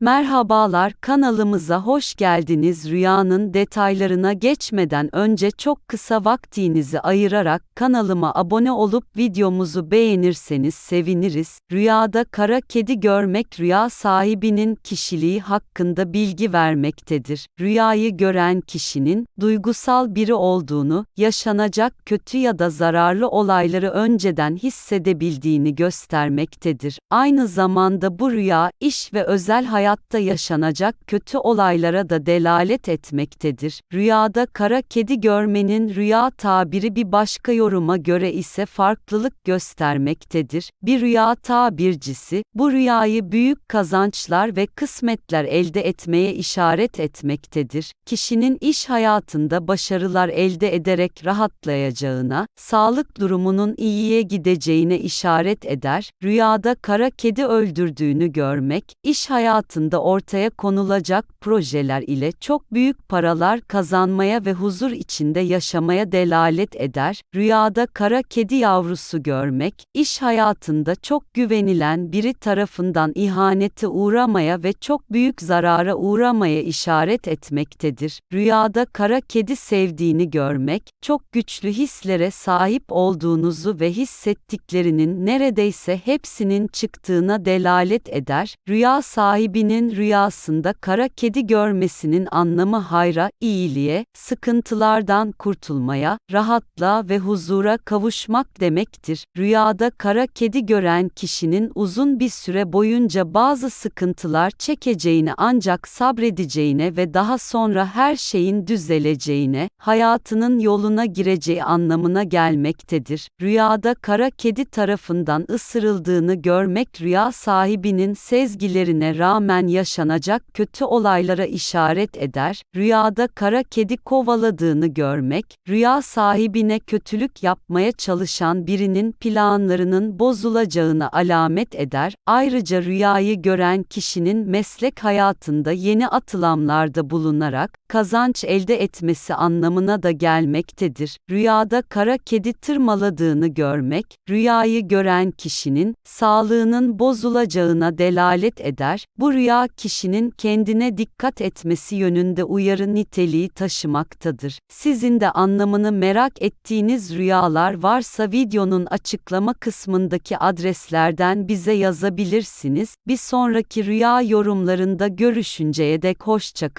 Merhabalar kanalımıza hoş geldiniz. Rüyanın detaylarına geçmeden önce çok kısa vaktinizi ayırarak kanalıma abone olup videomuzu beğenirseniz seviniriz. Rüyada kara kedi görmek rüya sahibinin kişiliği hakkında bilgi vermektedir. Rüyayı gören kişinin duygusal biri olduğunu, yaşanacak kötü ya da zararlı olayları önceden hissedebildiğini göstermektedir. Aynı zamanda bu rüya iş ve özel hayat hayatta yaşanacak kötü olaylara da delalet etmektedir. Rüyada kara kedi görmenin rüya tabiri bir başka yoruma göre ise farklılık göstermektedir. Bir rüya tabircisi, bu rüyayı büyük kazançlar ve kısmetler elde etmeye işaret etmektedir. Kişinin iş hayatında başarılar elde ederek rahatlayacağına, sağlık durumunun iyiye gideceğine işaret eder. Rüyada kara kedi öldürdüğünü görmek, iş hayatında hayatında ortaya konulacak projeler ile çok büyük paralar kazanmaya ve huzur içinde yaşamaya delalet eder. Rüyada kara kedi yavrusu görmek, iş hayatında çok güvenilen biri tarafından ihanete uğramaya ve çok büyük zarara uğramaya işaret etmektedir. Rüyada kara kedi sevdiğini görmek, çok güçlü hislere sahip olduğunuzu ve hissettiklerinin neredeyse hepsinin çıktığına delalet eder. Rüya sahibinin kişinin rüyasında kara kedi görmesinin anlamı hayra, iyiliğe, sıkıntılardan kurtulmaya, rahatlığa ve huzura kavuşmak demektir. Rüyada kara kedi gören kişinin uzun bir süre boyunca bazı sıkıntılar çekeceğine ancak sabredeceğine ve daha sonra her şeyin düzeleceğine, hayatının yoluna gireceği anlamına gelmektedir. Rüyada kara kedi tarafından ısırıldığını görmek rüya sahibinin sezgilerine rağmen rağmen yaşanacak kötü olaylara işaret eder, rüyada kara kedi kovaladığını görmek, rüya sahibine kötülük yapmaya çalışan birinin planlarının bozulacağını alamet eder, ayrıca rüyayı gören kişinin meslek hayatında yeni atılamlarda bulunarak, kazanç elde etmesi anlamına da gelmektedir. Rüyada kara kedi tırmaladığını görmek, rüyayı gören kişinin, sağlığının bozulacağına delalet eder, bu rüya rüya kişinin kendine dikkat etmesi yönünde uyarı niteliği taşımaktadır. Sizin de anlamını merak ettiğiniz rüyalar varsa videonun açıklama kısmındaki adreslerden bize yazabilirsiniz. Bir sonraki rüya yorumlarında görüşünceye dek hoşçakalın.